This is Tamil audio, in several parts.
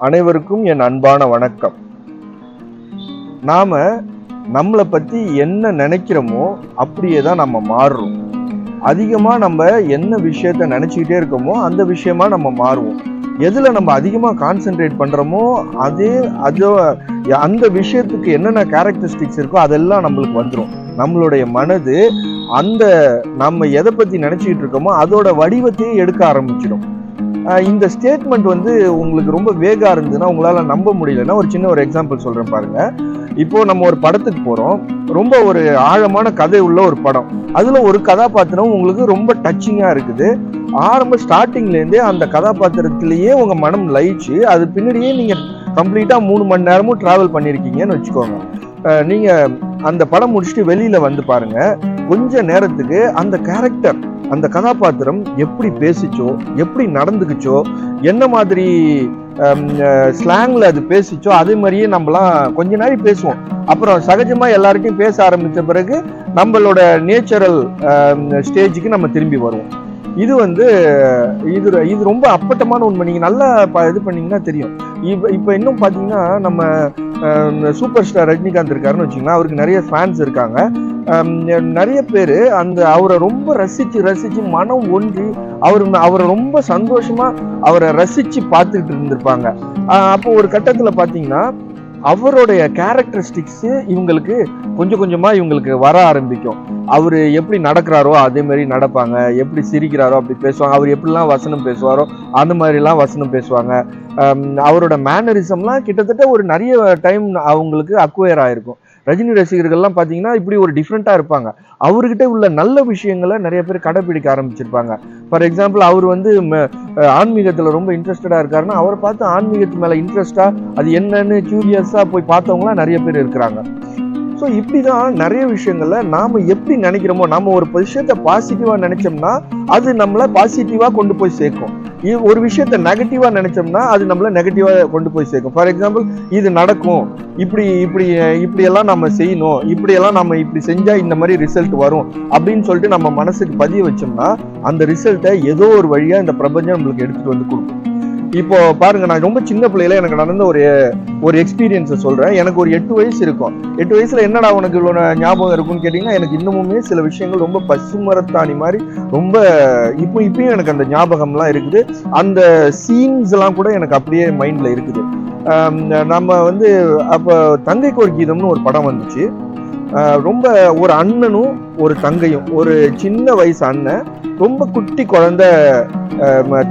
அனைவருக்கும் என் அன்பான வணக்கம். நாம நம்மளை பத்தி என்ன நினைக்கிறோமோ அப்படியே தான் நம்ம மாறுறோம். அதிகமாக நம்ம என்ன விஷயத்த நினச்சிக்கிட்டே இருக்கோமோ அந்த விஷயமா நம்ம மாறுவோம். எதில் நம்ம அதிகமாக கான்சென்ட்ரேட் பண்ணுறோமோ அதே அது அந்த விஷயத்துக்கு என்னென்ன கேரக்டரிஸ்டிக்ஸ் இருக்கோ அதெல்லாம் நம்மளுக்கு வந்துடும் நம்மளுடைய மனது அந்த நம்ம எதை பற்றி நினச்சிக்கிட்டு இருக்கோமோ அதோட வடிவத்தையே எடுக்க ஆரம்பிச்சிடும். இந்த ஸ்டேட்மெண்ட் வந்து உங்களுக்கு ரொம்ப வேகா இருந்ததுன்னா உங்களால நம்ப முடியலன்னா ஒரு சின்ன ஒரு எக்ஸாம்பிள் சொல்றேன் பாருங்க. இப்போ நம்ம ஒரு படத்துக்கு போறோம். ரொம்ப ஒரு ஆழமான கதை உள்ள ஒரு படம். அதுல ஒரு கதாபாத்திரம் உங்களுக்கு ரொம்ப டச்சிங்கா இருக்குது. ஆரம்ப ஸ்டார்டிங்ல இருந்தே அந்த கதாபாத்திரத்திலேயே உங்க மனம் லயிச்சு அது பின்னாடியே நீங்க கம்ப்ளீட்டா மூணு மணி நேரமும் டிராவல் பண்ணியிருக்கீங்கன்னு வச்சுக்கோங்க. நீங்கள் நீங்க அந்த படம் முடிச்சுட்டு வெளியில வந்து பாருங்க. கொஞ்ச நேரத்துக்கு அந்த கேரக்டர் அந்த கதாபாத்திரம் எப்படி பேசிச்சோ எப்படி நடந்துக்குச்சோ என்ன மாதிரி ஸ்லாங்ல அது பேசிச்சோ அதே மாதிரியே நம்மலாம் கொஞ்ச நேரம் பேசுவோம். அப்புறம் சகஜமாக எல்லாருக்கும் பேச ஆரம்பித்த பிறகு நம்மளோட நேச்சுரல் ஸ்டேஜுக்கு நம்ம திரும்பி வருவோம். இது வந்து இது இது ரொம்ப அப்பட்டமான உண்மை. நீங்கள் நல்லா ப- இது பண்ணீங்கன்னா தெரியும். இப்போ இப்போ இன்னும் பார்த்தீங்கன்னா நம்ம சூப்பர் ஸ்டார் ரஜினிகாந்த் இருக்காருன்னு வச்சிங்கன்னா அவருக்கு நிறைய ஃபேன்ஸ் இருக்காங்க. நிறைய பேர் அந்த அவரை ரொம்ப ரசித்து ரசித்து மனம் ஒன்றி அவர் அவரை ரொம்ப சந்தோஷமாக அவரை ரசித்து பார்த்துக்கிட்டு இருந்திருப்பாங்க. அப்போ ஒரு கட்டத்தில் பார்த்தீங்கன்னா அவருடைய கேரக்டரிஸ்டிக்ஸ் இவங்களுக்கு கொஞ்சம் கொஞ்சமாக இவங்களுக்கு வர ஆரம்பிக்கும். அவர் எப்படி நடக்கிறாரோ அதே மாதிரி நடப்பாங்க. எப்படி சிரிக்கிறாரோ அப்படி பேசுவாங்க. அவர் எப்படிலாம் வசனம் பேசுவாரோ அந்த மாதிரிலாம் வசனம் பேசுவாங்க. அவரோட மேனரிசம்லாம் கிட்டத்தட்ட ஒரு நிறைய டைம் அவங்களுக்கு அக்வயர் ஆகிருக்கும் ரஜினி ரசிகர்கள்லாம் பார்த்தீங்கன்னா இப்படி ஒரு டிஃப்ரெண்ட்டாக இருப்பாங்க. அவர்கிட்ட உள்ள நல்ல விஷயங்களை நிறைய பேர் கடைப்பிடிக்க ஆரம்பிச்சிருப்பாங்க. ஃபார் எக்ஸாம்பிள் அவர் வந்து ஆன்மீகத்தில் ரொம்ப இன்ட்ரெஸ்டடாக இருக்காருன்னா அவரை பார்த்து ஆன்மீகத்து மேலே இன்ட்ரெஸ்டாக அது என்னன்னு கியூரியஸாக போய் பார்த்தவங்களாம் நிறைய பேர் இருக்கிறாங்க. ஸோ இப்படி தான் நிறைய விஷயங்கள்ல நாம எப்படி நினைக்கிறோமோ நம்ம ஒரு விஷயத்த பாசிட்டிவாக நினைச்சோம்னா அது நம்மளை பாசிட்டிவாக கொண்டு போய் சேர்க்கும். இது ஒரு விஷயத்த நெகட்டிவாக நினைச்சோம்னா அது நம்மளை நெகட்டிவாக கொண்டு போய் சேர்க்கும். ஃபார் எக்ஸாம்பிள் இது நடக்கும். இப்படி இப்படி இப்படியெல்லாம் நம்ம செய்யணும். இப்படியெல்லாம் நம்ம இப்படி செஞ்சால் இந்த மாதிரி ரிசல்ட் வரும் அப்படின்னு சொல்லிட்டு நம்ம மனசுக்கு பதிய வச்சோம்னா அந்த ரிசல்ட்டை ஏதோ ஒரு வழியாக இந்த பிரபஞ்சம் நம்மளுக்கு எடுத்துட்டு வந்து கொடுக்கும். இப்போ பாருங்க நான் ரொம்ப சின்ன பிள்ளையில எனக்கு நடந்த ஒரு ஒரு எக்ஸ்பீரியன்ஸை சொல்றேன். எனக்கு ஒரு எட்டு வயசு இருக்கும். எட்டு வயசுல என்னடா உனக்கு இவ்வளோ ஞாபகம் இருக்கும்னு கேட்டிங்கன்னா எனக்கு இன்னமுமே சில விஷயங்கள் ரொம்ப பசுமரத்தாணி மாதிரி ரொம்ப இப்போ இப்பயும் எனக்கு அந்த ஞாபகம்லாம் இருக்குது. அந்த சீன்ஸ் எல்லாம் கூட எனக்கு அப்படியே மைண்ட்ல இருக்குது. நம்ம வந்து அப்போ தங்கைக்கு ஒரு கீதம்னு ஒரு படம் வந்துச்சு. ரொம்ப ஒரு அண்ணனும் ஒரு தங்கையும் ஒரு சின்ன வயசு அண்ணன் ரொம்ப குட்டி குழந்த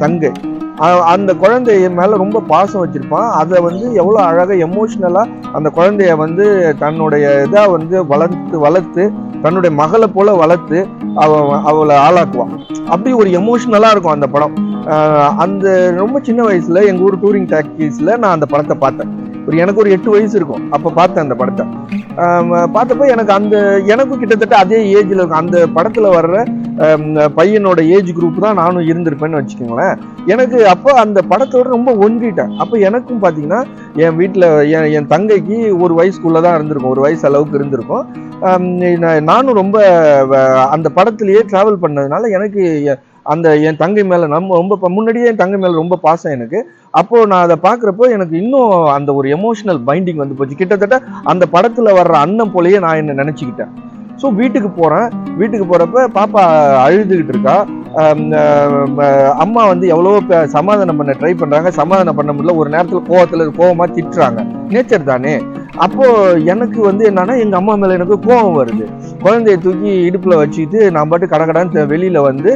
தங்கை. அந்த அந்த குழந்தைய மேலே ரொம்ப பாசம் வச்சிருப்பான். அதை வந்து எவ்வளோ அழகாக எமோஷ்னலாக அந்த குழந்தைய வந்து தன்னுடைய இதாக வந்து வளர்த்து வளர்த்து தன்னுடைய மகளை போல வளர்த்து அவ அவளை ஆளாக்குவான். அப்படி ஒரு எமோஷ்னலாக இருக்கும் அந்த படம். அந்த ரொம்ப சின்ன வயசுல எங்க ஊர் டூரிங் டாக்கீஸ்ல நான் அந்த படத்தை பார்த்தேன். ஒரு எனக்கு ஒரு எட்டு வயசு இருக்கும். அப்போ பார்த்தேன் அந்த படத்தை. பார்த்தப்போ எனக்கு அந்த எனக்கும் கிட்டத்தட்ட அதே ஏஜில் இருக்கும். அந்த படத்தில் வர்ற பையனோட ஏஜ் குரூப் தான் நானும் இருந்திருப்பேன்னு வச்சுக்கோங்களேன். எனக்கு அப்போ அந்த படத்தோட ரொம்ப ஒன்றிட்டேன். அப்போ எனக்கும் பார்த்தீங்கன்னா என் வீட்டில் என் என் தங்கைக்கு ஒரு வயசுக்குள்ளே தான் இருந்திருக்கும். ஒரு வயசு அளவுக்கு இருந்திருக்கும். நானும் ரொம்ப வ- அந்த படத்துலேயே ட்ராவல் பண்ணதுனால எனக்கு அந்த என் தங்கை மேலே நம்ம ரொம்ப முன்னாடியே என் தங்கை மேலே ரொம்ப பாசம் எனக்கு. அப்போது நான் அதை பார்க்குறப்போ எனக்கு இன்னும் அந்த ஒரு எமோஷனல் பைண்டிங் வந்து போச்சு. கிட்டத்தட்ட அந்த படத்தில் வர்ற அண்ணன் போலயே நான் என்ன நினச்சிக்கிட்டேன். ஸோ வீட்டுக்கு போகிறேன் வீட்டுக்கு போகிறப்ப பாப்பா அழுதுகிட்டு இருக்கா. அம்மா வந்து எவ்வளவோ சமாதானம் பண்ண ட்ரை பண்ணுறாங்க சமாதானம் பண்ண முடியல. ஒரு நேரத்தில் கோவத்தில் கோவமாக திட்டுறாங்க. நேச்சர் தானே. அப்போது எனக்கு வந்து என்னன்னா எங்கள் அம்மா மேலே எனக்கு கோபம் வருது. குழந்தைய தூக்கி இடுப்பில் வச்சுக்கிட்டு நான் பாட்டு கடகடான்னு வெளியில் வந்து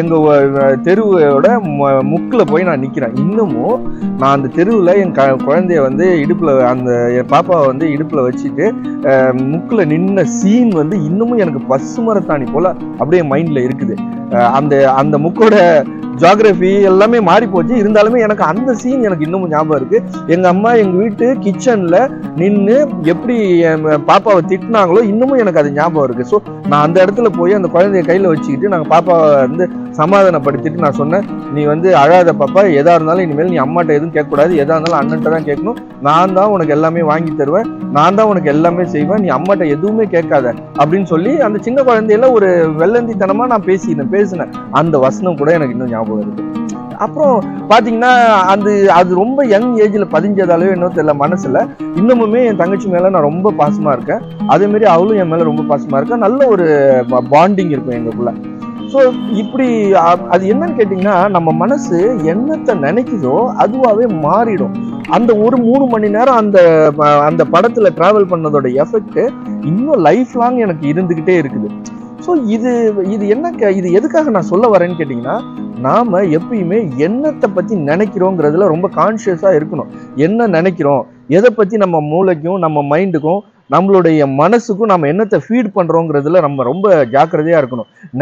எங்கள் தெருவோட முக்கில் போய் நான் நிற்கிறேன் இன்னமும் நான் அந்த தெருவில் என் க குழந்தைய வந்து இடுப்பில் அந்த என் பாப்பாவை வந்து இடுப்பில் வச்சுட்டு முக்கில் நின்ன சீன் வந்து இன்னமும் எனக்கு பசுமரத்தாணி போல் அப்படியே மைண்டில் இருக்குது. அந்த அந்த முக்கோட ஜாகிரபி எல்லாமே மாறி போச்சு. இருந்தாலுமே எனக்கு அந்த சீன் எனக்கு இன்னமும் ஞாபகம் இருக்கு. எங்க அம்மா எங்க வீட்டு கிச்சன்ல நின்று எப்படி என் பாப்பாவை திட்டினாங்களோ இன்னமும் எனக்கு அது ஞாபகம் இருக்கு. ஸோ நான் அந்த இடத்துல போய் அந்த குழந்தைய கையில வச்சுக்கிட்டு நாங்கள் பாப்பாவை வந்து சமாதானப்படுத்திட்டு நான் சொன்னேன் நீ வந்து அழாத பாப்பா எதா இருந்தாலும் இனிமேல் நீ அம்மாட்ட எதுவும் கேட்கக்கூடாது. எதா இருந்தாலும் அண்ணன்ட்ட தான் கேட்கணும். நான் தான் உனக்கு எல்லாமே வாங்கி தருவேன். நான் தான் உனக்கு எல்லாமே செய்வேன். நீ அம்மாட்ட எதுவுமே கேட்காத. அப்படின்னு சொல்லி அந்த சின்ன குழந்தையில ஒரு வெள்ளந்தித்தனமா நான் பேசினேன் பேசினேன். அந்த வசனம் கூட எனக்கு இன்னும் ஞாபகம் இருக்கு அப்புறம் பார்த்தீங்கன்னா அந்த அது ரொம்ப யங் ஏஜில் பதிஞ்சதாலேயோ என்னவோ தெரியல மனசில். இன்னமுமே என் தங்கச்சி மேலே நான் ரொம்ப பாசமாக இருக்கேன். அதேமாரி அவளும் என் மேலே ரொம்ப பாசமாக இருக்கேன். நல்ல ஒரு பாண்டிங் இருக்கும் எங்களுக்குள்ள. ஸோ இப்படி அது என்னன்னு கேட்டிங்கன்னா நம்ம மனசு என்னத்தை நினைக்குதோ அதுவாகவே மாறிடும். அந்த ஒரு மூணு மணி நேரம் அந்த ப- அந்த படத்தில் ட்ராவல் பண்ணதோட எஃபெக்ட் இன்னும் லைஃப் லாங் எனக்கு இருந்துக்கிட்டே இருக்குது. ஸோ இது இது என்ன கே- இது எதுக்காக நான் சொல்ல வரேன்னு கேட்டிங்கன்னா நாம எப்பயுமே என்னத்தை பற்றி நினைக்கிறோங்கிறதுல ரொம்ப கான்ஷியஸாக இருக்கணும். என்ன நினைக்கிறோம்? எதை பற்றி நம்ம மூளைக்கும் நம்ம மைண்டுக்கும் நம்மளுடைய மனசுக்கும் நம்ம என்னத்தை ஃபீட் பண்ணுறோங்கிறதுல நம்ம ரொம்ப ஜாக்கிரதையாக இருக்கணும்.